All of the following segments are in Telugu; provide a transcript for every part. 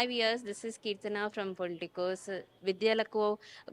Five years this is Keerthana from Politicos విద్యలకు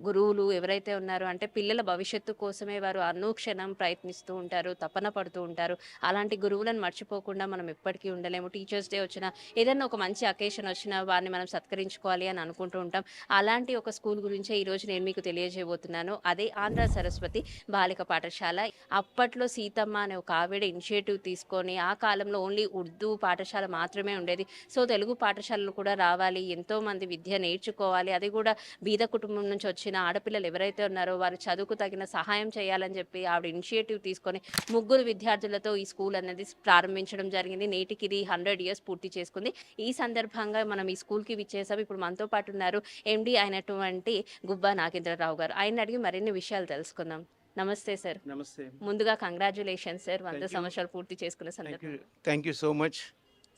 గురువులు ఎవరైతే ఉన్నారో అంటే పిల్లల భవిష్యత్తు కోసమే వారు అనుక్షణం ప్రయత్నిస్తూ ఉంటారు తపన పడుతూ ఉంటారు. అలాంటి గురువులను మర్చిపోకుండా మనం ఎప్పటికీ ఉండలేము. టీచర్స్ డే వచ్చినా ఏదైనా ఒక మంచి అకేషన్ వచ్చినా వారిని మనం సత్కరించుకోవాలి అని అనుకుంటూ ఉంటాం. అలాంటి ఒక స్కూల్ గురించే ఈరోజు నేను మీకు తెలియజేయబోతున్నాను. అదే ఆంధ్ర సరస్వతి బాలిక పాఠశాల. అప్పట్లో సీతమ్మ అనే ఒక ఆవిడ ఇనిషియేటివ్ తీసుకొని ఆ కాలంలో ఓన్లీ ఉర్దూ పాఠశాల మాత్రమే ఉండేది. సో తెలుగు పాఠశాలలు కూడా రావాలి ఎంతో మంది విద్య నేర్చుకోవాలి అది కూడా బీద కుటుంబం నుంచి వచ్చిన ఆడపిల్లలు ఎవరైతే ఉన్నారో వారు చదువుకు తగిన సహాయం చేయాలని చెప్పి ఆవిడ ఇనిషియేటివ్ తీసుకొని ముగ్గురు విద్యార్థులతో ఈ స్కూల్ అనేది ప్రారంభించడం జరిగింది. నేటికి ఇది హండ్రెడ్ ఇయర్స్ పూర్తి చేసుకుంది. ఈ సందర్భంగా మనం ఈ స్కూల్కి విచ్చేసాం ఇప్పుడు మనతో పాటు ఉన్నారు ఎండి అయినటువంటి గుబ్బా నాగేంద్రరావు గారు. ఆయన అడిగి మరిన్ని విషయాలు తెలుసుకుందాం. నమస్తే సార్. నమస్తే. ముందుగా కంగ్రాచులేషన్ సార్. వంద. సంవత్సరాలు పూర్తి చేసుకున్న సందర్భం. Thank you so much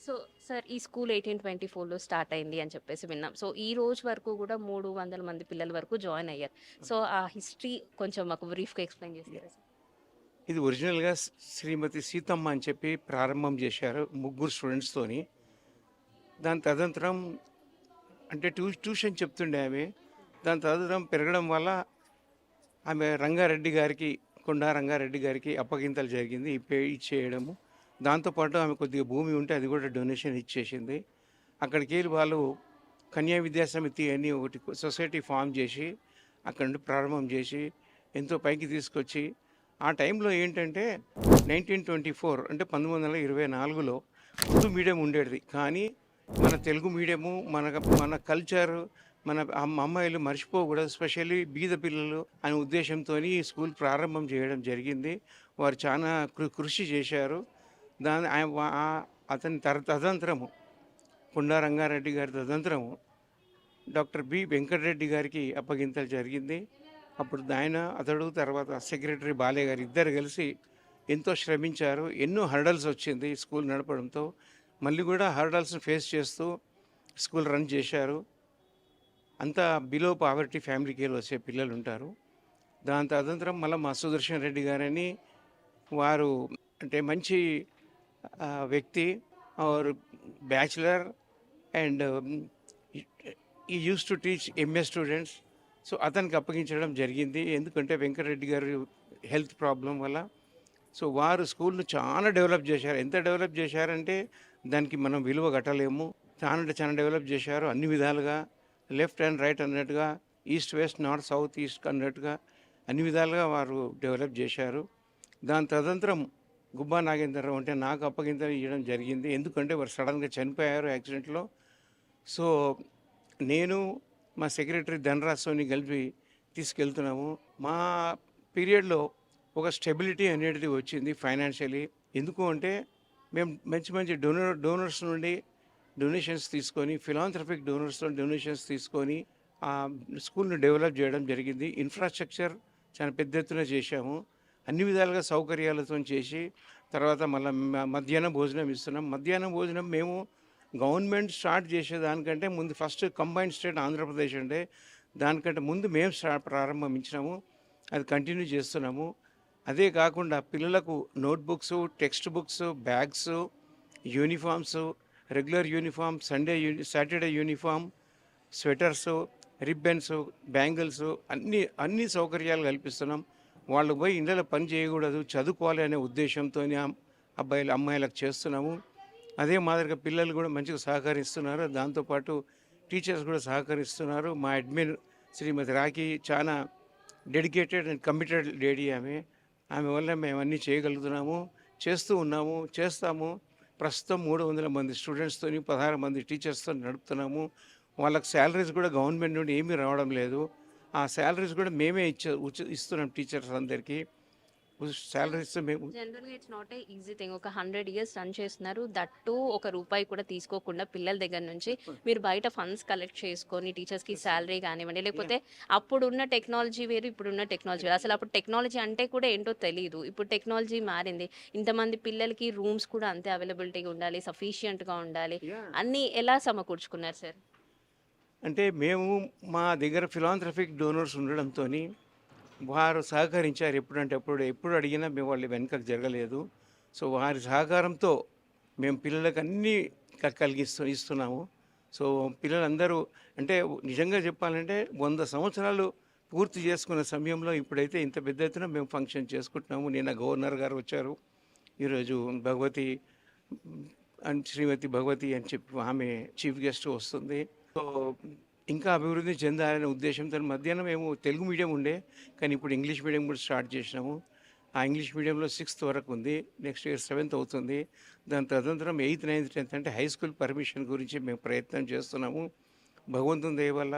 so sir ఈ స్కూల్ ఎయిటీన్ ట్వంటీ ఫోర్లో స్టార్ట్ అయింది అని చెప్పేసి విన్నాం. సో ఈ రోజు వరకు కూడా మూడు వందల మంది పిల్లల వరకు జాయిన్ అయ్యారు. సో ఆ హిస్టరీ కొంచెం మాకు బ్రీఫ్గా ఎక్స్ప్లెయిన్ చేస్తారా సార్? ఇది ఒరిజినల్గా శ్రీమతి సీతమ్మ అని చెప్పి ప్రారంభం చేశారు ముగ్గురు స్టూడెంట్స్తోని దాని తదనంతరం అంటే ట్యూ ట్యూషన్ చెప్తుండే ఆమె. దాని తదనంతరం పెరగడం వల్ల ఆమె రంగారెడ్డి గారికి కొండా రంగారెడ్డి గారికి అప్పగింతలు జరిగింది. పే ఇచ్చేయడము దాంతోపాటు ఆమె కొద్దిగా భూమి ఉంటే అది కూడా డొనేషన్ ఇచ్చేసింది. అక్కడికి వెళ్ళి వాళ్ళు కన్యా విద్యాసమితి అని ఒకటి సొసైటీ ఫామ్ చేసి అక్కడ నుండి ప్రారంభం చేసి ఎంతో పైకి తీసుకొచ్చి ఆ టైంలో ఏంటంటే నైన్టీన్ ట్వంటీ ఫోర్ అంటే పంతొమ్మిది వందల ఇరవై నాలుగులో ఉర్దూ మీడియం ఉండేది. కానీ మన తెలుగు మీడియము మన మన కల్చర్ మన అమ్మ- అమ్మాయిలు మర్చిపోకూడదు స్పెషల్లీ బీద పిల్లలు అనే ఉద్దేశంతో ఈ స్కూల్ ప్రారంభం చేయడం జరిగింది. వారు చాలా కృ- కృషి చేశారు. దాని ఆయన అతని తర తదంతరము కొండా రంగారెడ్డి గారి తదంతరము డాక్టర్ బి వెంకటరెడ్డి గారికి అప్పగింతలు జరిగింది. అప్పుడు ఆయన అతడు తర్వాత సెక్రటరీ బాలయ్య గారు ఇద్దరు కలిసి ఎంతో శ్రమించారు. ఎన్నో హర్డల్స్ వచ్చింది స్కూల్ నడపడంతో. మళ్ళీ కూడా హర్డల్స్ని ఫేస్ చేస్తూ స్కూల్ రన్ చేశారు. అంతా బిలో పావర్టీ ఫ్యామిలీకి వెళ్ళి వచ్చే పిల్లలు ఉంటారు. దాని తదనంతరం మళ్ళీ మా సుదర్శన్ రెడ్డి గారని వారు అంటే మంచి వ్యక్తి are bachelor and he used to teach MA students so అతనికి అప్పగించడం జరిగింది. ఎందుకంటే వెంకటరెడ్డి గారు హెల్త్ ప్రాబ్లం వల్ల. సో వారు స్కూల్ను చాలా డెవలప్ చేశారు. ఎంత డెవలప్ చేశారంటే దానికి మనం విలువ కట్టలేము. చాలా అంటే చాలా డెవలప్ చేశారు. అన్ని విధాలుగా లెఫ్ట్ అండ్ రైట్ అన్నట్టుగా east west north south east అన్నట్టుగా అన్ని విధాలుగా వారు డెవలప్ చేశారు. దాని తదంతరం గుబ్బా నాగేంద్రరావు అంటే నాకు అప్పగింతలు ఇవ్వడం జరిగింది. ఎందుకంటే వారు సడన్గా చనిపోయారు యాక్సిడెంట్లో. సో నేను మా సెక్రటరీ ధనరాజ్ సోని కలిపి తీసుకెళ్తున్నాము. మా పీరియడ్లో ఒక స్టెబిలిటీ అనేది వచ్చింది ఫైనాన్షియలీ. ఎందుకు అంటే మేము మంచి మంచి డోనర్ డోనర్స్ నుండి డొనేషన్స్ తీసుకొని ఫిలాంథ్రఫిక్ డోనర్స్తో డొనేషన్స్ తీసుకొని ఆ స్కూల్ని డెవలప్ చేయడం జరిగింది. ఇన్ఫ్రాస్ట్రక్చర్ చాలా పెద్ద ఎత్తున చేశాము. అన్ని విధాలుగా సౌకర్యాలతో చేసి తర్వాత మళ్ళీ మధ్యాహ్నం భోజనం ఇస్తున్నాం. మధ్యాహ్నం భోజనం మేము గవర్నమెంట్ స్టార్ట్ చేసేదానికంటే ముందు ఫస్ట్ కంబైన్డ్ స్టేట్ ఆంధ్రప్రదేశ్ అంటే దానికంటే ముందు మేము ప్రారంభించినాము. అది కంటిన్యూ చేస్తున్నాము. అదే కాకుండా పిల్లలకు notebooks text books bags uniforms regular uniform Sunday uni Saturday uniform sweaters ribbons bangles అన్ని అన్ని సౌకర్యాలు కల్పిస్తున్నాం. వాళ్ళు పోయి ఇళ్ళలో పని చేయకూడదు చదువుకోవాలి అనే ఉద్దేశంతో అబ్బాయిలు అమ్మాయిలకు చేస్తున్నాము. అదే మాదిరిగా పిల్లలు కూడా మంచిగా సహకరిస్తున్నారు. దాంతోపాటు టీచర్స్ కూడా సహకరిస్తున్నారు. మా అడ్మిన్ శ్రీమతి రాఖీ చాలా డెడికేటెడ్ అండ్ కమిటెడ్ లేడీ ఆమె. ఆమె వల్ల మేము అన్నీ చేయగలుగుతున్నాము చేస్తూ ఉన్నాము చేస్తాము. ప్రస్తుతం మూడు వందల మంది స్టూడెంట్స్తోని పదహారు మంది టీచర్స్తో నడుపుతున్నాము. వాళ్ళకి శాలరీస్ కూడా గవర్నమెంట్ నుండి ఏమీ రావడం లేదు. ఆ శాలరీస్ కూడా మేమే ఇచ్చే ఇస్తున్నాం టీచర్స్ అందరికీ. శాలరీస్ మేము జనరల్గా it's not a easy thing. ఒక హండ్రెడ్ ఇయర్స్ రన్ చేస్తున్నారు. దట్టు ఒక రూపాయి కూడా తీసుకోకుండా పిల్లల దగ్గర నుంచి మీరు బయట ఫండ్స్ కలెక్ట్ చేసుకొని టీచర్స్కి శాలరీ కానివ్వండి లేకపోతే అప్పుడున్న టెక్నాలజీ వేరు ఇప్పుడున్న టెక్నాలజీ వేరు. అసలు అప్పుడు టెక్నాలజీ అంటే కూడా ఏంటో తెలియదు ఇప్పుడు టెక్నాలజీ మారింది. ఇంతమంది పిల్లలకి రూమ్స్ కూడా అంతే అవైలబిలిటీగా ఉండాలి సఫిషియంట్గా ఉండాలి. అన్నీ ఎలా సమకూర్చుకున్నారు సార్? అంటే మేము మా దగ్గర ఫిలాంథ్రఫిక్ డోనర్స్ ఉండడంతో వారు సహకరించారు ఎప్పుడంటే ఎప్పుడు ఎప్పుడు అడిగినా మేము వాళ్ళు వెనుకకు జరగలేదు. సో వారి సహకారంతో మేము పిల్లలకు అన్నీ క- కలిగిస్తూ ఇస్తున్నాము. సో పిల్లలందరూ అంటే నిజంగా చెప్పాలంటే వంద సంవత్సరాలు పూర్తి చేసుకున్న సమయంలో ఇప్పుడైతే ఇంత పెద్ద ఎత్తున మేము ఫంక్షన్ చేసుకుంటున్నాము. నిన్న గవర్నర్ గారు వచ్చారు. ఈరోజు భగవతి అండ్ శ్రీమతి భగవతి అని చెప్పి ఆమె చీఫ్ గెస్ట్ వస్తుంది. సో ఇంకా అభివృద్ధి చెందాలనే ఉద్దేశంతో మధ్యాహ్నం మేము తెలుగు మీడియం ఉండే కానీ ఇప్పుడు ఇంగ్లీష్ మీడియం కూడా స్టార్ట్ చేసినాము. ఆ ఇంగ్లీష్ మీడియంలో సిక్స్త్ వరకు ఉంది నెక్స్ట్ ఇయర్ సెవెంత్ అవుతుంది. దాని తదనంతరం ఎయిత్ నైన్త్ టెన్త్ అంటే హై స్కూల్ పర్మిషన్ గురించి మేము ప్రయత్నం చేస్తున్నాము. భగవంతుని దయ వల్ల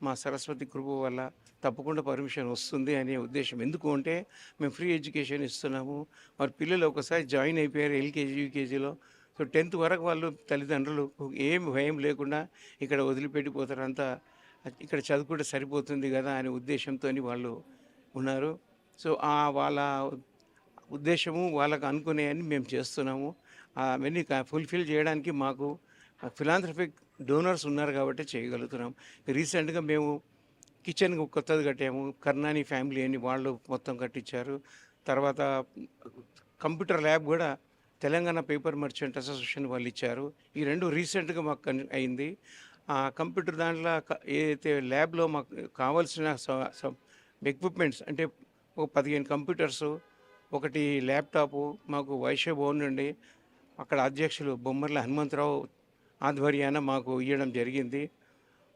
మా సరస్వతి కృప వల్ల తప్పకుండా పర్మిషన్ వస్తుంది అనే ఉద్దేశం. ఎందుకు అంటే మేము ఫ్రీ ఎడ్యుకేషన్ ఇస్తున్నాము. మరి పిల్లలు ఒకసారి జాయిన్ అయిపోయారు ఎల్కేజీ యూకేజీలో. సో టెన్త్ వరకు వాళ్ళు తల్లిదండ్రులు ఏం భయం లేకుండా ఇక్కడ వదిలిపెట్టిపోతారు అంతా ఇక్కడ చదువుకుంటే సరిపోతుంది కదా అనే ఉద్దేశంతో వాళ్ళు ఉన్నారు. సో ఆ వాళ్ళ ఉద్దేశము వాళ్ళకు అనుకునేవన్నీ మేము చేస్తున్నాము. అవన్నీ ఫుల్ఫిల్ చేయడానికి మాకు ఫిలాంథ్రఫిక్ డోనర్స్ ఉన్నారు కాబట్టి చేయగలుగుతున్నాం. రీసెంట్గా మేము కిచెన్ కొత్తది కట్టాము. కర్ణాని ఫ్యామిలీ అని వాళ్ళు మొత్తం కట్టించారు. తర్వాత కంప్యూటర్ ల్యాబ్ కూడా తెలంగాణ పేపర్ మర్చెంట్ అసోసియేషన్ వాళ్ళు ఇచ్చారు. ఈ రెండు రీసెంట్గా మాకు అయింది. ఆ కంప్యూటర్ దాంట్లో ఏదైతే ల్యాబ్లో మాకు కావాల్సిన ఎక్విప్మెంట్స్ అంటే ఒక పదిహేను కంప్యూటర్స్ ఒకటి ల్యాప్టాపు మాకు వైశ్య భవన్ నుండి అక్కడ అధ్యక్షులు బొమ్మర్ల హనుమంతరావు ఆధ్వర్యాన మాకు ఇవ్వడం జరిగింది.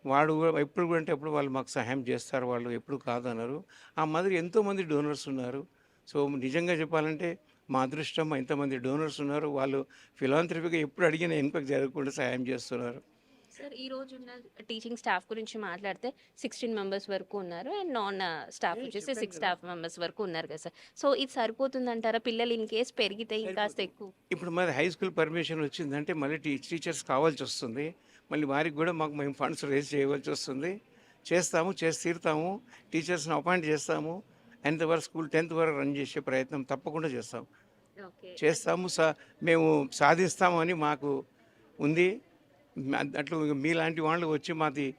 వాడు కూడా ఎప్పుడు కూడా అంటే ఎప్పుడు వాళ్ళు మాకు సహాయం చేస్తారు వాళ్ళు ఎప్పుడు కాదన్నారు. ఆ మాదిరి ఎంతోమంది డోనర్స్ ఉన్నారు. సో నిజంగా చెప్పాలంటే మా అదృష్టం ఎంతమంది డోనర్స్ ఉన్నారు. వాళ్ళు ఫిలాంథ్రఫీగా ఎప్పుడు అడిగినా వెనుకకు జరగకుండా సహాయం చేస్తున్నారు. సార్ ఈ రోజు ఉన్న టీచింగ్ స్టాఫ్ గురించి మాట్లాడితే సిక్స్టీన్ మెంబర్స్ వరకు ఉన్నారు అండ్ నాన్ స్టాఫ్ వచ్చేసి సిక్స్ స్టాఫ్ మెంబర్స్ వరకు ఉన్నారు కదా సార్. సో ఇది సరిపోతుంది అంటారా పిల్లలు ఇన్ కేస్ పెరిగితే ఇంకాస్త ఎక్కువ ఇప్పుడు మాది హై స్కూల్ పర్మిషన్ వచ్చిందంటే మళ్ళీ టీచర్స్ కావాల్సి వస్తుంది. మళ్ళీ వారికి కూడా మాకు మేము ఫండ్స్ రేజ్ చేయవలసి వస్తుంది. చేస్తాము చేసి తీరుతాము. టీచర్స్ని అపాయింట్ చేస్తాము. నైన్త్ వరకు స్కూల్ టెన్త్ వరకు రన్ చేసే ప్రయత్నం తప్పకుండా చేస్తాం. చేస్తాము సా మేము సాధిస్తామని మాకు ఉంది. మ- అట్లు మీలాంటి వాళ్ళు వచ్చి మాది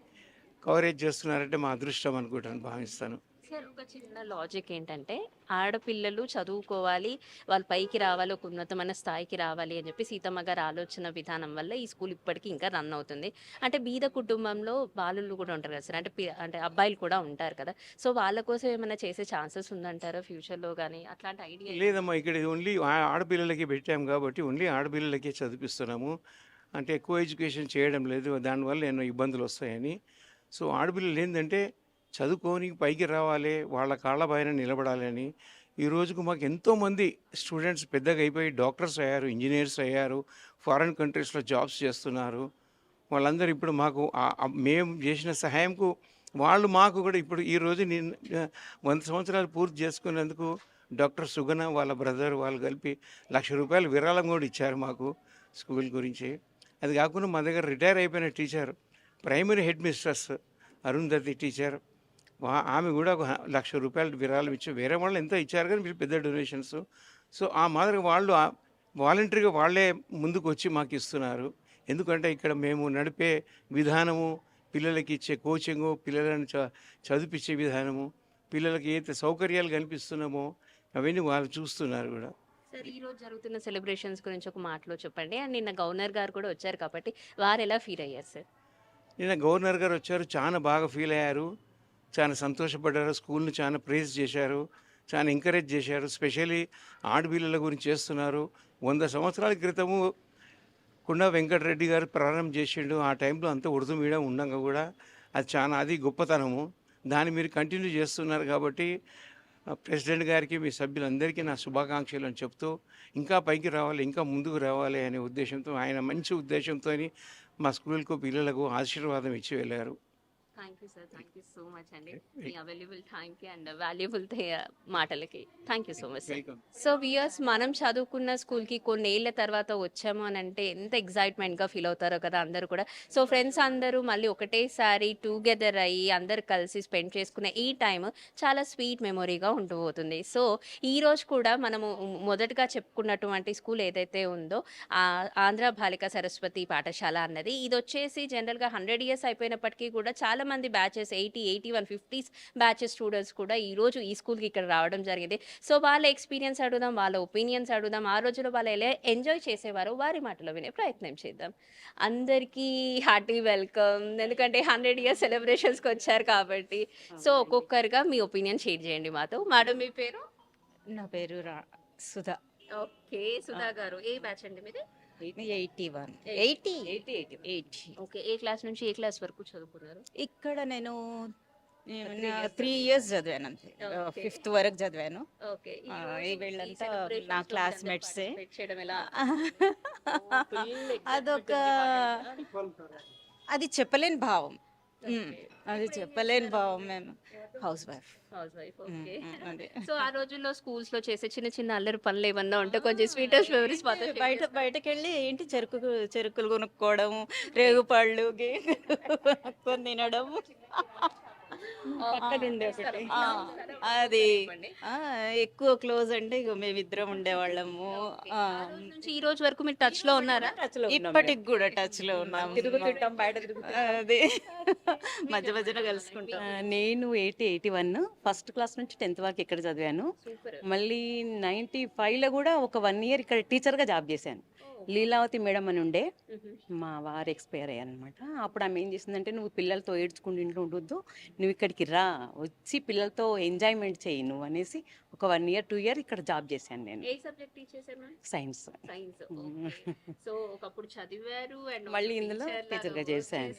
కవరేజ్ చేస్తున్నారంటే మా అదృష్టం అనుకుంటాను భావిస్తాను. సార్ ఒక చిన్న లాజిక్ ఏంటంటే ఆడపిల్లలు చదువుకోవాలి వాళ్ళు పైకి రావాలి ఒక ఉన్నతమైన స్థాయికి రావాలి అని చెప్పి సీతమ్మ గారి ఆలోచన విధానం వల్ల ఈ స్కూల్ ఇప్పటికీ ఇంకా రన్ అవుతుంది. అంటే బీద కుటుంబంలో బాలుళ్ళు కూడా ఉంటారు కదా సార్ అంటే పి- అంటే అబ్బాయిలు కూడా ఉంటారు కదా. సో వాళ్ళ కోసం ఏమైనా చేసే ఛాన్సెస్ ఉందంటారా ఫ్యూచర్లో కానీ అట్లాంటి ఐడియా లేదమ్మా ఇక్కడ ఓన్లీ ఆడపిల్లలకి పెట్టాం కాబట్టి ఓన్లీ ఆడపిల్లలకే చదివిస్తున్నాము. అంటే ఎక్కువ ఎడ్యుకేషన్ చేయడం లేదు దానివల్ల ఎన్నో ఇబ్బందులు వస్తాయని. సో ఆడపిల్లలు ఏంటంటే చదువుకొని పైకి రావాలి వాళ్ళ కాళ్ళ పైన నిలబడాలి అని. ఈ రోజుకు మాకు ఎంతోమంది స్టూడెంట్స్ పెద్దగా అయిపోయి డాక్టర్స్ అయ్యారు ఇంజనీర్స్ అయ్యారు ఫారిన్ కంట్రీస్లో జాబ్స్ చేస్తున్నారు. వాళ్ళందరూ ఇప్పుడు మాకు మేము చేసిన సహాయంకు వాళ్ళు మాకు కూడా ఇప్పుడు ఈరోజు నేను వంద సంవత్సరాలు పూర్తి చేసుకున్నందుకు డాక్టర్ సుగన వాళ్ళ బ్రదర్ వాళ్ళు కలిపి లక్ష రూపాయలు విరాళం కూడా ఇచ్చారు మాకు స్కూల్ గురించి. అది కాకుండా మా దగ్గర రిటైర్ అయిపోయిన teacher primary head mistress Arundhati teacher ఆమె కూడా ఒక లక్ష రూపాయలు విరాళం ఇచ్చి వేరే వాళ్ళు ఎంతో ఇచ్చారు కానీ పెద్ద డొనేషన్స్. సో ఆ మాదిరి వాళ్ళు వాలంటరీగా వాళ్ళే ముందుకు వచ్చి మాకు ఇస్తున్నారు. ఎందుకంటే ఇక్కడ మేము నడిపే విధానము పిల్లలకి ఇచ్చే కోచింగు పిల్లలను చ చదివించే విధానము పిల్లలకి ఏదైతే సౌకర్యాలు కనిపిస్తున్నామో అవన్నీ వాళ్ళు చూస్తున్నారు కూడా. సార్ ఈ రోజు జరుగుతున్న సెలబ్రేషన్స్ గురించి ఒక మాటలో చెప్పండి. అండ్ నిన్న గవర్నర్ గారు కూడా వచ్చారు కాబట్టి వారు ఎలా ఫీల్ అయ్యారు సార్? నిన్న గవర్నర్ గారు వచ్చారు చాలా బాగా ఫీల్ అయ్యారు. చాలా సంతోషపడ్డారు. స్కూల్ని చాలా ప్రేజ్ చేశారు. చాలా ఎంకరేజ్ చేశారు. స్పెషల్లీ ఆడపిల్లల గురించి చేస్తున్నారు. వంద సంవత్సరాల క్రితము కుండా వెంకటరెడ్డి గారు ప్రారంభం చేసిండు. ఆ టైంలో అంతా ఉర్దూ మీడియం ఉండగా కూడా అది చాలా అది గొప్పతనము. దాన్ని మీరు కంటిన్యూ చేస్తున్నారు కాబట్టి ప్రెసిడెంట్ గారికి మీ సభ్యులందరికీ నా శుభాకాంక్షలు అని చెప్తూ ఇంకా పైకి రావాలి ఇంకా ముందుకు రావాలి అనే ఉద్దేశంతో ఆయన మంచి ఉద్దేశంతో మా స్కూల్కు పిల్లలకు ఆశీర్వాదం ఇచ్చి వెళ్ళారు. Thank you sir thank you so much అండి మీ అవైలబుల్ టైంకి అండ్ వాల్యుబుల్ మాటలకి. Thank you so much sir so we're మనం చదువుకున్న స్కూల్కి కొన్నేళ్ళ తర్వాత వచ్చాము అని అంటే ఎంత ఎగ్జైట్మెంట్గా ఫీల్ అవుతారో కదా అందరూ కూడా. సో ఫ్రెండ్స్ అందరూ మళ్ళీ ఒకటేసారి టుగెదర్ అయ్యి అందరు కలిసి స్పెండ్ చేసుకునే ఈ టైం చాలా స్వీట్ మెమొరీగా ఉంటూ పోతుంది సో ఈ రోజు కూడా మనము మొదటగా చెప్పుకున్నటువంటి స్కూల్ ఏదైతే ఉందో ఆంధ్ర బాలిక సరస్వతి పాఠశాల అన్నది. ఇది వచ్చేసి జనరల్గా హండ్రెడ్ ఇయర్స్ అయిపోయినప్పటికీ కూడా చాలా చాలా మంది batches eighty eighty one fifties batches students కూడా ఈ రోజు ఈ స్కూల్కి ఇక్కడ రావడం జరిగింది. సో వాళ్ళ ఎక్స్పీరియన్స్ అడుగుదాం వాళ్ళ ఒపీనియన్స్ అడుగుదాం ఆ రోజుల్లో వాళ్ళు ఎలా ఎంజాయ్ చేసేవారో వారి మాటలో వినే ప్రయత్నం చేద్దాం. అందరికీ హార్టీ వెల్కమ్. ఎందుకంటే హండ్రెడ్ ఇయర్స్ సెలబ్రేషన్స్కి వచ్చారు కాబట్టి. సో ఒక్కొక్కరుగా మీ ఒపీనియన్ షేర్ చేయండి మాతో. మేడం మీ పేరు? నా పేరు రా సుధా. ఓకే సుధా గారు. ఏ బ్యాచ్ అండి మీది? Eighty one. Eighty eighty eighty okay ఏ క్లాస్ నుంచి ఏ క్లాస్ వరకు చదువుకున్నారు? ఇక్కడ నేను త్రీ ఇయర్స్ చదివాను. అంతే. ఫిఫ్త్ వరకు చదివాను. ఈ వీళ్ళంతా నా ఎలా? అదొక అది చెప్పలేని భావం. అది చెప్పలేని భావం మేము house wife house wife okay అదే. సో ఆ రోజుల్లో స్కూల్స్లో చేసే చిన్న చిన్న అల్లరి పనులు ఏమన్నా ఉంటే కొంచెం స్వీటెస్ట్ మెమరీస్ బయట బయటకు వెళ్ళి ఏంటి చెరుకు చెరుకులు కొనుక్కోవడం రేగుపళ్ళు కొనుక్కొని తినడం అది ఎక్కువ క్లోజ్ అంటే ఇక మేమిద్దరం ఉండేవాళ్ళము. ఈ రోజు వరకు మీరు టచ్లో ఉన్నారా? ఇప్పటికి కూడా టచ్లో ఉన్నాం. తిరుగుతుంటాం బయట తిరుగుతుంటాం. అదే. మధ్య మధ్యన కలుసుకుంటాం. నేను eighty eighty one first class నుంచి టెన్త్ వరకు ఇక్కడ చదివాను. మళ్ళీ నైంటీ ఫైవ్లో కూడా ఒక వన్ ఇయర్ ఇక్కడ టీచర్గా జాబ్ చేశాను. లీలావతి మేడం అని ఉండే. మా వారు ఎక్స్పైర్ అయ్యారనమాట అప్పుడు ఆమె ఏం చేసిందంటే నువ్వు పిల్లలతో ఏడ్చుకుంటూ ఇంట్లో ఉండొద్దు. నువ్వు ఇక్కడికి రా. వచ్చి పిల్లలతో ఎంజాయ్మెంట్ చేయి నువ్వు అనేసి ఒక వన్ ఇయర్ టూ ఇయర్ ఇక్కడ జాబ్ చేశాను నేను. ఏ సబ్జెక్ట్ టీచ్ చేశారు మ్యామ్ సైన్స్ సైన్స్ సో ఒకప్పుడు చదివారు అండ్ మళ్ళీ ఇందులో teacher గా చేశాను.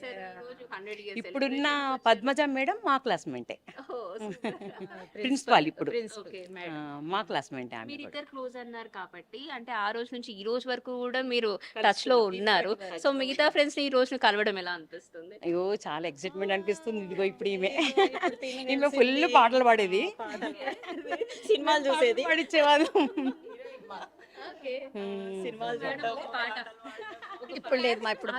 ఇప్పుడున్న పద్మజ మేడం మా క్లాస్మేటే ప్రిన్సిపాల్ ఇప్పుడు. ఓకే ఆ, మా క్లాస్మేట్ ఆమె క్లోజ్ అన్నారు కాబట్టి అంటే ఆ రోజు నుంచి ఈ రోజు వరకు కూడా మీరు టచ్లో ఉన్నారు. సో మిగతా ఫ్రెండ్స్ని ఈ రోజు కలవడం ఎలా అనిపిస్తుంది? అయ్యో చాలా ఎక్సైట్మెంట్ అనిపిస్తుంది. ఇదిగో ఇప్పుడు ఈమె. ఈమె ఫుల్ పాటలు పాడేది. సినిమాలు చూసేది. పాడిచ్చేవాళ్ళు సినిమాలు చూడటం ఇప్పుడు లేదు మా ఇప్పుడు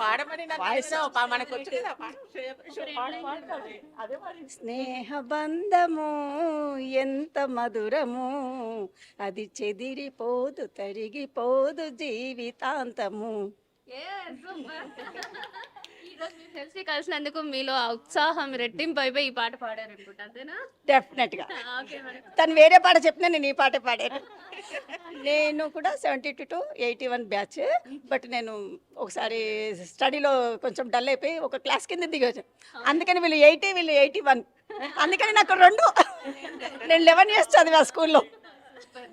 పాడమని మనకు వచ్చు కదా స్నేహ బంధము ఎంత మధురము అది చెదిరిపోదు తరిగిపోదు జీవితాంతము కలిసినందుకు మీలో ఆ ఉత్సాహం రెట్టింపు అయిపోయి ఈ పాట పాడారు అనుకుంటా అంతేనా? డెఫినెట్గా. ఓకే మేడం తను వేరే పాట చెప్పినా నేను ఈ పాటే పాడాను. నేను కూడా seventy two to eighty one batch but నేను ఒకసారి స్టడీలో కొంచెం డల్ అయిపోయి ఒక క్లాస్ కింద దిగొచ్చు అందుకని వీళ్ళు ఎయిటీ వీళ్ళు ఎయిటీ వన్ అందుకని నాకు రెండు. నేను లెవెన్ ఇయర్స్ చదివా స్కూల్లో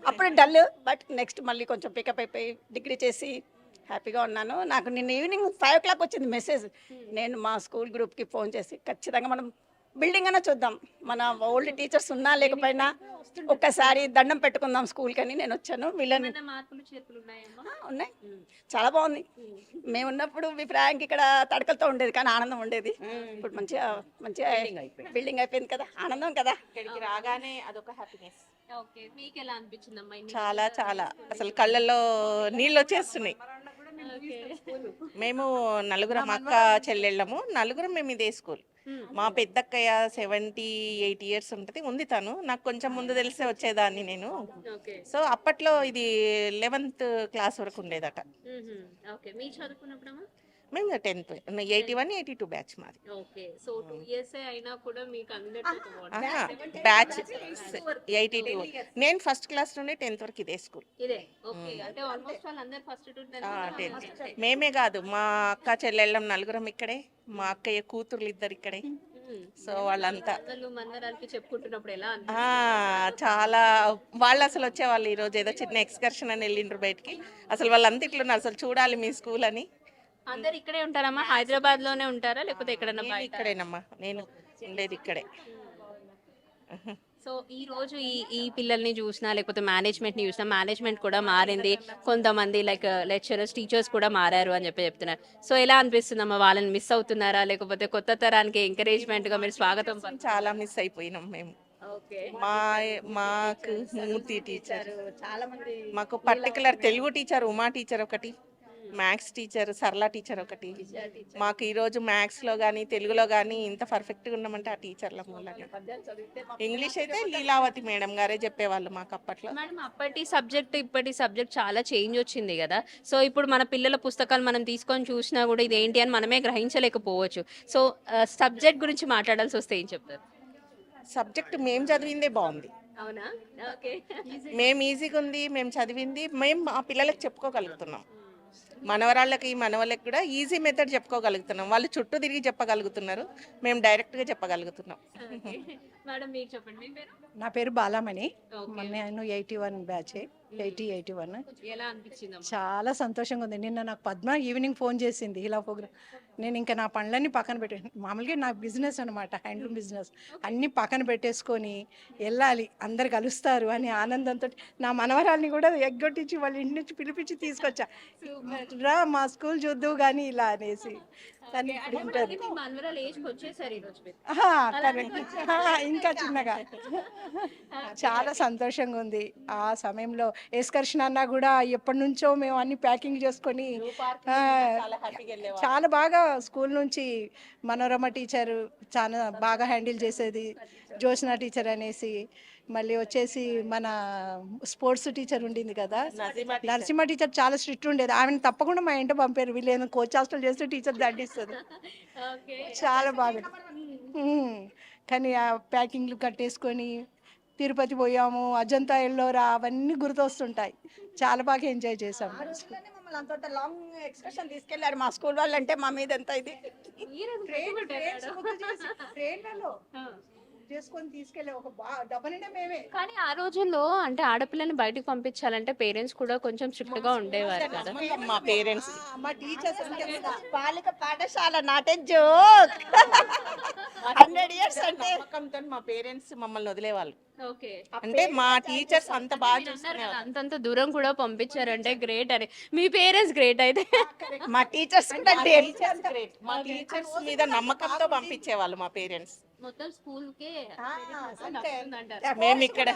అప్పుడు డల్ బట్ నెక్స్ట్ మళ్ళీ కొంచెం పికప్ అయిపోయి డిగ్రీ చేసి హ్యాపీగా ఉన్నాను. నాకు నిన్న ఈవినింగ్ ఫైవ్ ఓ క్లాక్ వచ్చింది మెసేజ్. నేను మా స్కూల్ గ్రూప్కి ఫోన్ చేసి ఖచ్చితంగా మనం బిల్డింగ్ అన్నా చూద్దాం. మన ఓల్డ్ టీచర్స్ ఉన్నా లేకపోయినా ఒక్కసారి దండం పెట్టుకుందాం స్కూల్కి అని నేను వచ్చాను. వీళ్ళని ఉన్నాయి. చాలా బాగుంది. మేము ఉన్నప్పుడు మీ ఫ్రాంక్ ఇక్కడ తడకలతో ఉండేది కానీ ఆనందం ఉండేది. ఇప్పుడు మంచిగా మంచిగా బిల్డింగ్ అయిపోయింది కదా ఆనందం కదా. ఇక్కడికి రాగానే అదొక హ్యాపీనెస్ ఓకే. మీకు ఎలా అనిపించిందమ్మా ఇన్ని చాలా చాలా. అసలు కళ్ళల్లో నీళ్ళు వచ్చేస్తున్నాయి. మేము నలుగురం అక్క చెల్లెళ్ళము. నలుగురం మేము ఇదే స్కూల్. మా పెద్దక్కయ్య సెవెంటీ ఎయిట్ ఇయర్స్ ఉంటుంది ఉంది తను. నాకు కొంచెం ముందు తెలిసే వచ్చేదాన్ని నేను. ఓకే. సో అప్పట్లో ఇది లెవెన్త్ క్లాస్ వరకు ఉండేదట. మేము tenth eighty one eighty two batch మాది. ఓకే. సో టూ ఇయర్స్ అయినా కూడా మీకు అందరితో బ్యాచ్ ఎయిటీ టూ నేను ఫస్ట్ క్లాస్ నుండి టెన్త్ వరకు ఇదే స్కూల్ ఇదే. ఓకే. అంటే ఆల్మోస్ట్ వాళ్ళందరూ ఫస్ట్ టు టెన్త్. మేమే కాదు మా అక్క చెల్లెళ్ళం నలుగురం ఇక్కడే. మా అక్కయ్య కూతుర్లు ఇద్దరు ఇక్కడే. సో వాళ్ళంతా చాలా వాళ్ళు అసలు వచ్చేవాళ్ళు ఈరోజు ఏదో చిన్న ఎక్స్కర్షన్ అని వెళ్ళిండ్రు బయటికి. అసలు వాళ్ళంతా ఇట్లున్నారు అసలు చూడాలి మీ స్కూల్ అని. అందరు ఇక్కడే ఉంటారమ్మా? హైదరాబాద్లోనే ఉంటారా? లేకపోతే ఎక్కడన్నా నేను బయట? ఇక్కడేనమ్మా. నేను ఉండేది ఇక్కడే. సో ఈ రోజు ఈ ఈ పిల్లల్ని చూసినా లేకపోతే మేనేజ్మెంట్ని చూసినా మేనేజ్మెంట్ కూడా మారింది. కొంతమంది లైక్ లెక్చరర్స్ టీచర్స్ కూడా మారారు అని చెప్పి చెప్తున్నారు. సో ఎలా అనిపిస్తుందమ్మా? వాళ్ళని మిస్ అవుతున్నారా? లేకపోతే కొత్త తరానికి ఎంకరేజ్మెంట్గా మీరు స్వాగతం? చాలా మిస్ అయిపోయినాం మేము. మా మాకు మూర్తి టీచర్ చాలా మంది మాకు particular Telugu teacher Uma teacher ఒకటి. మ్యాథ్స్ టీచర్ సరళ టీచర్ ఒకటి. మాకు ఈరోజు మ్యాథ్స్లో కానీ తెలుగులో కానీ ఇంత పర్ఫెక్ట్గా ఉన్నామంటే ఆ టీచర్ల మూలంగా. ఇంగ్లీష్ అయితే లీలావతి మేడం గారే చెప్పేవాళ్ళు మాకు అప్పట్లో. మేడం అప్పటి సబ్జెక్ట్ ఇప్పటి సబ్జెక్ట్ చాలా చేంజ్ వచ్చింది కదా. సో ఇప్పుడు మన పిల్లల పుస్తకాలు మనం తీసుకొని చూసినా కూడా ఇది ఏంటి అని మనమే గ్రహించలేకపోవచ్చు. సో సబ్జెక్ట్ గురించి మాట్లాడాల్సి వస్తే ఏం చెప్తారు? సబ్జెక్ట్ మేము చదివిందే బాగుంది. అవునా? ఓకే మేము ఈజీగా ఉంది మేము చదివింది మేము మా పిల్లలకు చెప్పుకోగలుగుతున్నాం. మనవరాళ్ళకి మనవాళ్ళకి కూడా ఈజీ మెథడ్ చెప్పుకోగలుగుతున్నాం. వాళ్ళు చుట్టూ తిరిగి చెప్పగలుగుతున్నారు. మేము డైరెక్ట్గా చెప్పగలుగుతున్నాం. మేడం మీకు చెప్పండి. మీ పేరు? నా పేరు బాలామణి. Okay. నేను eighty one batch eighty eighty one ఎలా అనిపించింది చాలా సంతోషంగా ఉంది. నిన్న నాకు పద్మ ఈవినింగ్ ఫోన్ చేసింది. ఇలా ప్రోగ్రామ్ నేను ఇంకా నా పనులన్నీ పక్కన పెట్టే మామూలుగా నా బిజినెస్ అనమాట హ్యాండ్లూమ్ బిజినెస్ అన్నీ పక్కన పెట్టేసుకొని వెళ్ళాలి. అందరు కలుస్తారు అని ఆనందంతో నా మనవరాల్ని కూడా ఎగ్గొట్టించి వాళ్ళ ఇంటి నుంచి పిలిపించి తీసుకొచ్చా. రా మా స్కూల్ చూద్దు కానీ ఇలా అనేసి. కానీ ఇప్పుడు ఉంటుంది. ఇంకా చిన్నగా. చాలా సంతోషంగా ఉంది. ఆ సమయంలో ఎస్కర్షన్ అన్నా కూడా ఎప్పటి నుంచో మేము అన్ని ప్యాకింగ్ చేసుకొని చాలా బాగా స్కూల్ నుంచి మనోరమ టీచర్ చాలా బాగా హ్యాండిల్ చేసేది. జ్యోత్స్న టీచర్ అనేసి. మళ్ళీ వచ్చేసి మన స్పోర్ట్స్ టీచర్ ఉండింది కదా. నరసింహ టీచర్. చాలా స్ట్రిక్ట్ ఉండేది. ఆమెను తప్పకుండా మా ఇంట పంపారు. వీళ్ళు కోచ్ హాస్టల్ చేస్తే టీచర్ దండిస్తుంది చాలా బాగా. కానీ ఆ ప్యాకింగ్లు కట్టేసుకొని తిరుపతి పోయాము. అజంతా ఎల్లోరా అవన్నీ గుర్తొస్తుంటాయి. చాలా బాగా ఎంజాయ్ చేసాము రోజుల్లోనే మమ్మల్ని అంత లాంగ్ ఎక్స్కర్షన్ తీసుకెళ్ళారు. మా స్కూల్ వాళ్ళు అంటే మా మీద ఎంత ఇది? ట్రైన్లలో చేసుకొని తీసుకెళ్ళే ఒక బా డబ్బనిండా మేమే. కానీ ఆ రోజుల్లో అంటే ఆడపిల్లని బయటకు పంపించాలంటే పేరెంట్స్ కూడా కొంచెం స్ట్రిక్ట్గా ఉండేవారు కదా. మా పేరెంట్స్. మా టీచర్స్ బాలిక పాఠశాల నాటే జోక్. హండ్రెడ్ ఇయర్స్ అంటే మా పేరెంట్స్ మమ్మల్ని వదిలేవాళ్ళు. అంటే మా టీచర్స్ అంత బాగా చూసుకునేవాళ్ళు అంతంత దూరం కూడా పంపించారంటే గ్రేట్ అని. మీ పేరెంట్స్ గ్రేట్ అయితే. మా టీచర్స్ మా అంటే టీచర్స్ గ్రేట్. మా టీచర్స్ మీద నమ్మకంతో పంపించేవాళ్ళు మా పేరెంట్స్. మొత్తం స్కూల్ కే మేము ఇక్కడ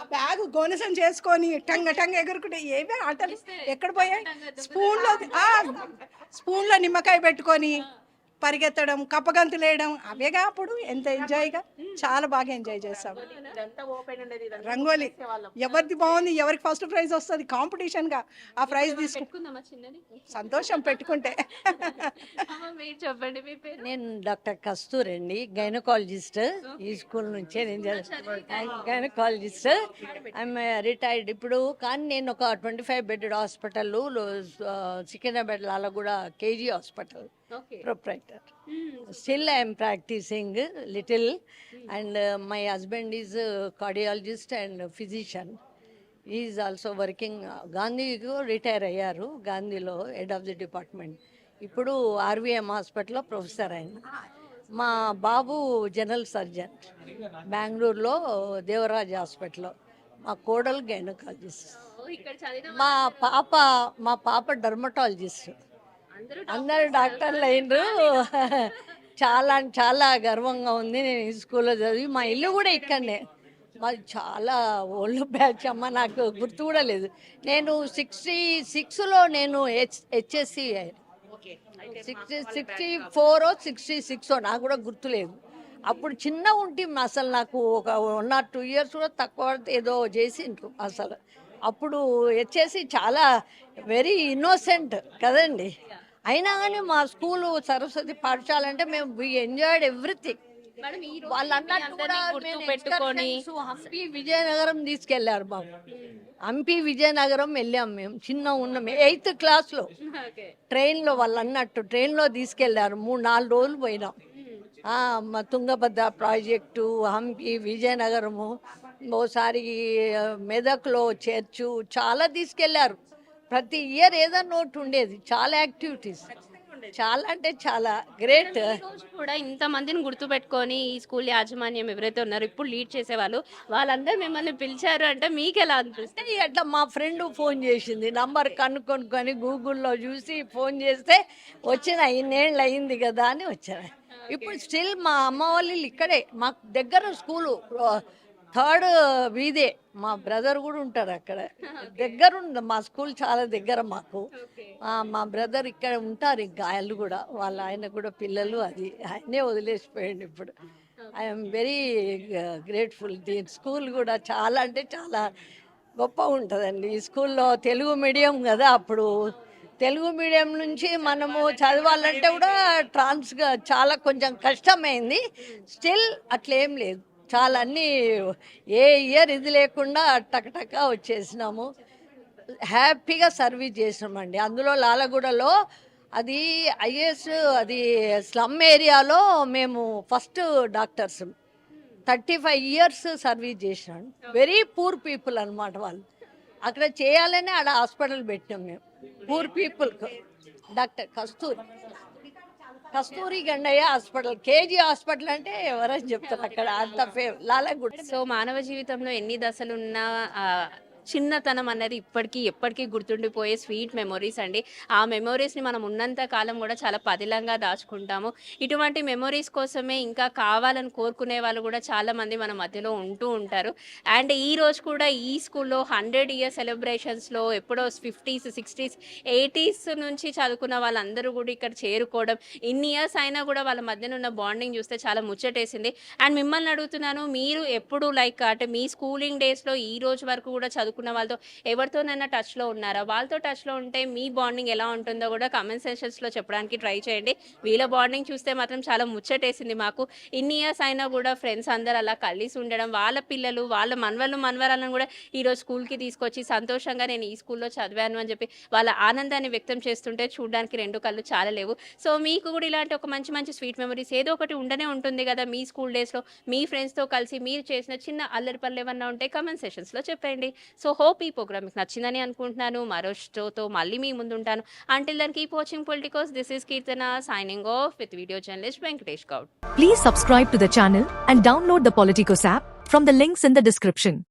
ఆ బ్యాగ్ గోనసం చేసుకొని టంగ టంగ ఎగురుకుంటే ఏవే ఆటలు? ఎక్కడ పోయాయి? స్పూన్లో స్పూన్లో నిమ్మకాయ పెట్టుకొని పరిగెత్తడం కప్పగంతులు వేయడం అవేగా అప్పుడు ఎంత ఎంజాయ్గా? చాలా బాగా ఎంజాయ్ చేస్తాం ఇదంతా ఓపెన్ ఉండేది ఇదంతా రంగోలీ. ఎవరిది బాగుంది? ఎవరికి ఫస్ట్ ప్రైజ్ వస్తుంది? కాంపిటీషన్గా ఆ ప్రైజ్ తీసుకు పెట్టుకుందామా చిన్నది? సంతోషం పెట్టుకుంటే. చెప్పండి మీ పేరు? నేను డాక్టర్ కస్తూర్ అండి గైనకాలజిస్ట్. ఈ స్కూల్ నుంచే నేను గైనకాలజిస్ట్. ఐఎమ్ రిటైర్డ్ ఇప్పుడు కానీ నేను ఒక twenty five bed hospital Secunderabad లాలో కూడా KG hospital. Okay proprietor still I'm practising little and my husband is cardiologist and physician is also working గాంధీకు retire అయ్యారు గాంధీలో హెడ్ ఆఫ్ ది డిపార్ట్మెంట్ ఇప్పుడు ఆర్వీఎం హాస్పిటల్లో ప్రొఫెసర్ ఆయన మా బాబు జనరల్ సర్జన్ బెంగళూరులో దేవరాజ్ హాస్పిటల్లో మా కోడలు గైనకాలజిస్ట్ మా పాప మా పాప డర్మటాలజిస్ట్ అందరూ డాక్టర్లు అయినరు. చాలా చాలా గర్వంగా ఉంది. నేను ఈ స్కూల్లో చదివి మా ఇల్లు కూడా ఇక్కడనే. మాది చాలా ఓల్డ్ బ్యాచ్ అమ్మ నాకు గుర్తు కూడా లేదు. నేను సిక్స్టీ సిక్స్లో నేను H HSC sixty sixty four sixty six నాకు కూడా గుర్తులేదు అప్పుడు చిన్న ఉంటే అసలు నాకు ఒక వన్ ఆర్ టూ ఇయర్స్ కూడా తక్కువ ఏదో చేసిండ్రు అసలు. అప్పుడు వచ్చేసి చాలా వెరీ ఇన్నోసెంట్ కదండి. అయినా కానీ మా స్కూలు సరస్వతి పాఠశాల అంటే మేము వి ఎంజాయ్డ్ ఎవ్రీథింగ్ పెట్టుకొని హంపి విజయనగరం తీసుకెళ్ళారు బాబు. హంపి విజయనగరం వెళ్ళాం మేము చిన్న ఉన్నాం ఎయిత్ క్లాస్లో ఓకే. ట్రైన్లో వాళ్ళు అన్నట్టు ట్రైన్లో తీసుకెళ్ళారు మూడు నాలుగు రోజులు పోయినాం. మా తుంగభద్ర ప్రాజెక్టు హంపి విజయనగరము ఓసారి మెదక్లో చర్చు చాలా తీసుకెళ్ళారు. ప్రతి ఇయర్ ఏదన్నా ఒకటి ఉండేది చాలా యాక్టివిటీస్. చాలా అంటే చాలా గ్రేట్. కూడా ఇంత మందిని గుర్తు పెట్టుకొని ఈ స్కూల్ యాజమాన్యం ఎవరైతే ఉన్నారో ఇప్పుడు లీడ్ చేసేవాళ్ళు వాళ్ళందరూ మిమ్మల్ని పిలిచారు అంటే మీకు ఎలా అనిపిస్తుంది? అంటే అట్లా మా ఫ్రెండ్ ఫోన్ చేసింది నంబర్ కనుక్కొనుకొని గూగుల్లో చూసి ఫోన్ చేస్తే వచ్చిన ఇన్నేళ్ళు అయింది కదా అని వచ్చాను. ఇప్పుడు స్టిల్ మా అమ్మ వాళ్ళు ఇక్కడే మాకు దగ్గర స్కూలు థర్డ్ వీధే మా బ్రదర్ కూడా ఉంటారు అక్కడ. దగ్గర ఉంది మా స్కూల్ చాలా దగ్గర మాకు. మా బ్రదర్ ఇక్కడ ఉంటారు ఇంకా ఆయన కూడా వాళ్ళ ఆయన కూడా పిల్లలు అది. ఆయనే వదిలేసిపోయాడు ఇప్పుడు. I'm very grateful. దీని స్కూల్ కూడా చాలా అంటే చాలా గొప్ప ఉంటుందండి. ఈ స్కూల్లో తెలుగు మీడియం కదా అప్పుడు. తెలుగు మీడియం నుంచి మనము చదవాలంటే కూడా ట్రాన్స్గా చాలా కొంచెం కష్టమైంది. స్టిల్ అట్లేం లేదు. చాలా అన్నీ ఏ ఇయర్ ఇది లేకుండా టకటక వచ్చేసినాము. హ్యాపీగా సర్వీస్ చేసినామండి. అందులో లాలగూడలో అది ఐఏఎస్ అది స్లమ్ ఏరియాలో మేము first doctors. Thirty five years service చేసినాను వెరీ పూర్ పీపుల్ అన్నమాట వాళ్ళు. అక్కడ చేయాలనే ఆడ హాస్పిటల్ పెట్టినాం మేము. Poor people doctor Kasturi. Kasturi Gandaiah hospital KG hospital అంటే ఎవరని చెప్తారు అక్కడ? అంత ఫే లాలగూడ. సో మానవ జీవితంలో ఎన్ని దశలున్నా ఆ, చిన్నతనం అన్నది ఇప్పటికీ ఎప్పటికీ గుర్తుండిపోయే స్వీట్ మెమొరీస్ అండి. ఆ మెమొరీస్ని మనం ఉన్నంత కాలం కూడా చాలా పదిలంగా దాచుకుంటాము. ఇటువంటి మెమొరీస్ కోసమే ఇంకా కావాలని కోరుకునే వాళ్ళు కూడా చాలామంది మన మధ్యలో ఉంటూ ఉంటారు. అండ్ ఈ రోజు కూడా ఈ స్కూల్లో హండ్రెడ్ ఇయర్ సెలబ్రేషన్స్లో ఎప్పుడో ఫిఫ్టీస్ సిక్స్టీస్ ఎయిటీస్ నుంచి చదువుకున్న వాళ్ళందరూ కూడా ఇక్కడ చేరుకోవడం ఇన్ని ఇయర్స్ అయినా కూడా వాళ్ళ మధ్యన ఉన్న బాండింగ్ చూస్తే చాలా ముచ్చటేసింది. అండ్ మిమ్మల్ని అడుగుతున్నాను మీరు ఎప్పుడు లైక్ అంటే మీ స్కూలింగ్ డేస్లో ఈ రోజు వరకు కూడా చదువుకున్న వాళ్ళతో ఎవరితోనైనా టచ్లో ఉన్నారా? వాళ్ళతో టచ్లో ఉంటే మీ బాండింగ్ ఎలా ఉంటుందో కూడా కమెంట్ సెషన్స్లో చెప్పడానికి ట్రై చేయండి. వీళ్ళ బాండింగ్ చూస్తే మాత్రం చాలా ముచ్చటేసింది మాకు. ఇన్ని ఇయర్స్ అయినా కూడా ఫ్రెండ్స్ అందరు అలా కలిసి ఉండడం వాళ్ళ పిల్లలు వాళ్ళ మనవళ్ళు మనవరాలను కూడా ఈరోజు స్కూల్కి తీసుకొచ్చి సంతోషంగా నేను ఈ స్కూల్లో చదివాను అని చెప్పి వాళ్ళ ఆనందాన్ని వ్యక్తం చేస్తుంటే చూడడానికి రెండు కళ్ళు చాలా లేవు. సో మీకు కూడా ఇలాంటి ఒక మంచి మంచి స్వీట్ మెమరీస్ ఏదో ఒకటి ఉండనే ఉంటుంది కదా మీ స్కూల్ డేస్లో మీ ఫ్రెండ్స్తో కలిసి మీరు చేసిన చిన్న అల్లరి పనులు ఏమన్నా ఉంటే కమెంట్ సెషన్స్లో చెప్పండి. సో సో హోప్ ఈ ప్రోగ్రామ్ మీకు నచ్చిందని అనుకుంటున్నాను. మరో షోతో మళ్ళీ మీ ముందు ఉంటాను until then keep watching Politicos this is Keerthana signing off with video journalist Venkatesh Goud please subscribe to the channel and download the Politicos app from the links in the description